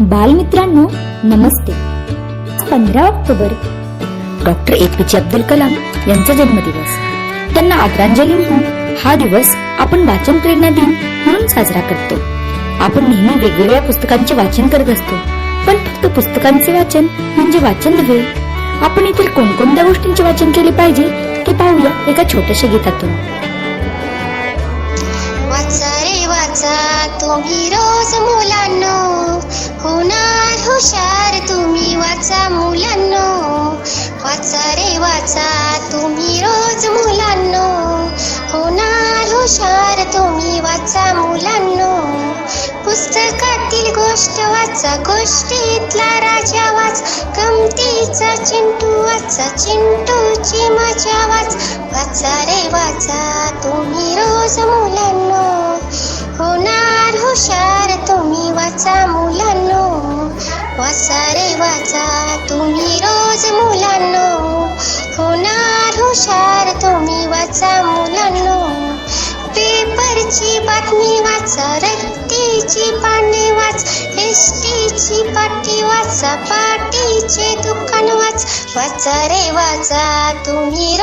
बालमित्रांनो नमस्ते. पंधरा October. Doctor A P जे अब्दुल कलाम यांचा जन्मदिवस. त्यांना आदरांजली म्हणून हा दिवस आपण वाचन प्रेरणा दिन म्हणून साजरा करतो. आपण नेहमी वेगवेगळ्या पुस्तकांचे वाचन करत असतो पण फक्त पुस्तकांचे वाचन म्हणजे वाचन नव्हे. आपण इतर कोणकोणत्या गोष्टींचे वाचन केले पाहिजे ते पाहूया एका छोट्याशा गीतातून. वाचा रे वाचा तुम्ही रोज मुलांनो वाचा मुलांनो वाचा रे वाचा तुम्ही रोज मुलांनो. होणार हुशार तुम्ही वाचा मुलांनो. पुस्तकातील गोष्ट वाचा गोष्टीतला राजा वाच. गमतीचा चिंटू वाचा चिंटूची मजा वाच. वाचा रे वाचा तुम्ही रोज मुलांनो. होणार हुशार तुम्ही वाचा वाचा मुलांनो पेपरची बातमी वाचा रक्तीची पाने वाच एसटीची पाटी वाचा पाटीचे दुकान वाच. वाचा रे वाचा तुम्ही